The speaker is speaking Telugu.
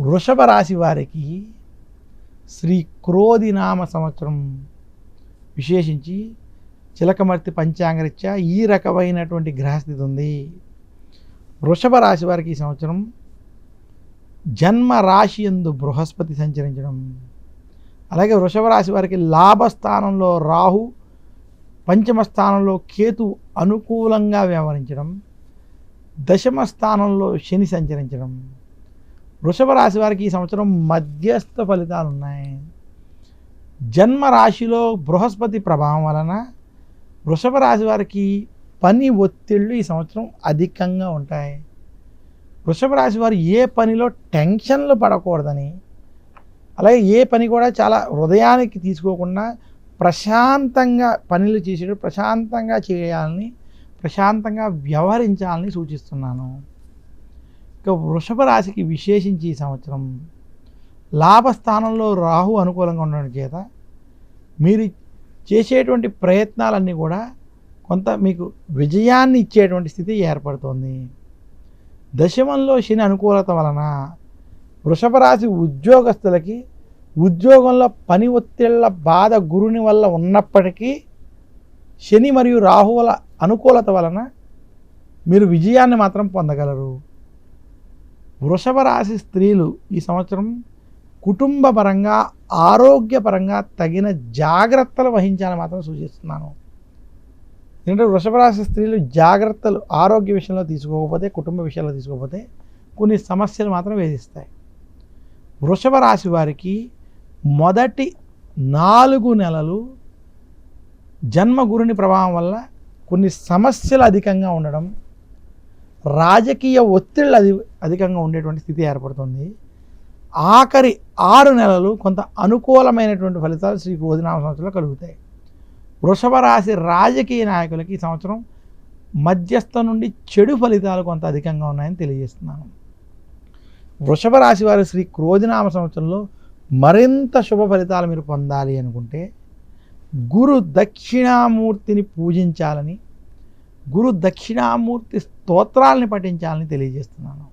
వృషభ రాశి వారికి శ్రీ క్రోధి నామ సంవత్సరం విశేషించి చిలకమర్తి పంచాంగరీత్యా ఈ రకమైనటువంటి గ్రహస్థితి ఉంది. వృషభ రాశి వారికి ఈ సంవత్సరం జన్మ రాశి ఎందు బృహస్పతి సంచరించడం. అలాగే వృషభ రాశి వారికి లాభస్థానంలో రాహు పంచమ స్థానంలో కేతు అనుకూలంగా వ్యవహరించడం. దశమ స్థానంలో శని సంచరించడం. వృషభ రాశి వారికి ఈ సంవత్సరం మధ్యస్థ ఫలితాలు ఉన్నాయి. జన్మ రాశిలో బృహస్పతి ప్రభావం వలన వృషభ రాశి వారికి పని ఒత్తిళ్ళు ఈ సంవత్సరం అధికంగా ఉంటాయి. వృషభ రాశి వారు ఏ పనిలో టెన్షన్లు పడకూడదని అలాగే ఏ పని కూడా చాలా హృదయానికి తీసుకోకుండా ప్రశాంతంగా పనులు చేసేటప్పుడు ప్రశాంతంగా చేయాలని ప్రశాంతంగా వ్యవహరించాలని సూచిస్తున్నాను. ఇక వృషభ రాశికి విశేషించి ఈ సంవత్సరం లాభస్థానంలో రాహు అనుకూలంగా ఉండడం చేత మీరు చేసేటువంటి ప్రయత్నాలన్నీ కూడా కొంత మీకు విజయాన్ని ఇచ్చేటువంటి స్థితి ఏర్పడుతుంది. దశమంలో శని అనుకూలత వలన వృషభ రాశి ఉద్యోగస్తులకి ఉద్యోగంలో పని ఒత్తిళ్ళ బాధ గురుని వల్ల ఉన్నప్పటికీ శని మరియు రాహువుల అనుకూలత వలన మీరు విజయాన్ని మాత్రం పొందగలరు. వృషభ రాశి స్త్రీలు ఈ సంవత్సరం కుటుంబపరంగా ఆరోగ్యపరంగా తగిన జాగ్రత్తలు వహించాలని మాత్రం సూచిస్తున్నాను. ఎందుకంటే వృషభ రాశి స్త్రీలు జాగ్రత్తలు ఆరోగ్య విషయంలో తీసుకోకపోతే కుటుంబ విషయంలో తీసుకోకపోతే కొన్ని సమస్యలు మాత్రం వేధిస్తాయి. వృషభ రాశి వారికి మొదటి నాలుగు నెలలు జన్మ గురుని ప్రభావం వల్ల కొన్ని సమస్యలు అధికంగా ఉండడం రాజకీయ ఒత్తిళ్ళు అది అధికంగా ఉండేటువంటి స్థితి ఏర్పడుతుంది. ఆఖరి ఆరు నెలలు కొంత అనుకూలమైనటువంటి ఫలితాలు శ్రీ క్రోధినామ సంవత్సరంలో కలుగుతాయి. వృషభ రాశి రాజకీయ నాయకులకి ఈ సంవత్సరం మధ్యస్థ నుండి చెడు ఫలితాలు కొంత అధికంగా ఉన్నాయని తెలియజేస్తున్నాను. వృషభ రాశి వారి శ్రీ క్రోధినామ సంవత్సరంలో మరింత శుభ ఫలితాలు మీరు పొందాలి అనుకుంటే గురు దక్షిణామూర్తిని పూజించాలని గురు దక్షిణామూర్తి స్తోత్రాలని పఠించాలని తెలియజేస్తున్నాను.